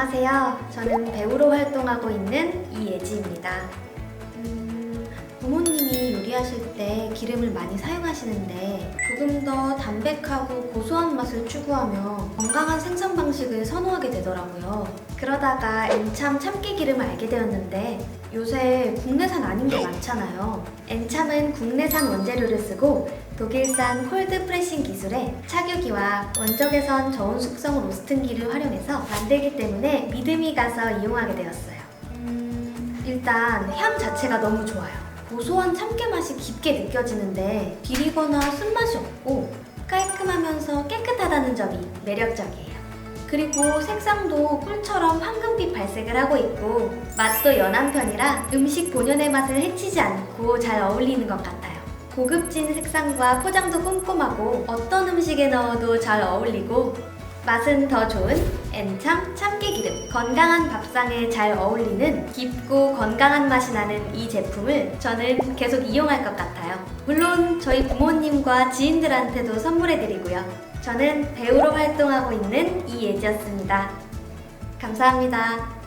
안녕하세요. 저는 배우로 활동하고 있는 이예지입니다. 음, 부모님이 요리하실 때 기름을 많이 사용하시는데 조금 더 담백하고 고소한 맛을 추구하며 건강한 생산 방식을 선호하게 되더라고요. 그러다가 엔참 참깨기름을 알게 되었는데 요새 국내산 아닌 게 많잖아요. 엔참은 국내산 원재료를 쓰고 독일산 콜드 프레싱 기술에 착유기와 원적외선 저온 숙성 로스팅기를 활용해서 만들기 때문에 믿음이 가서 이용하게 되었어요. 음, 일단 향 자체가 너무 좋아요. 고소한 참깨 맛이 깊게 느껴지는데 비리거나 쓴맛이 없고 깔끔하면서 깨끗하다는 점이 매력적이에요. 그리고 색상도 꿀처럼 황금빛 발색을 하고 있고 맛도 연한 편이라 음식 본연의 맛을 해치지 않고 잘 어울리는 것 같아요. 고급진 색상과 포장도 꼼꼼하고 어떤 음식에 넣어도 잘 어울리고 맛은 더 좋은 엔참 참깨기름 건강한 밥상에 잘 어울리는 깊고 건강한 맛이 나는 이 제품을 저는 계속 이용할 것 같아요. 물론 저희 부모님과 지인들한테도 선물해드리고요. 저는 배우로 활동하고 있는 이예지였습니다. 감사합니다.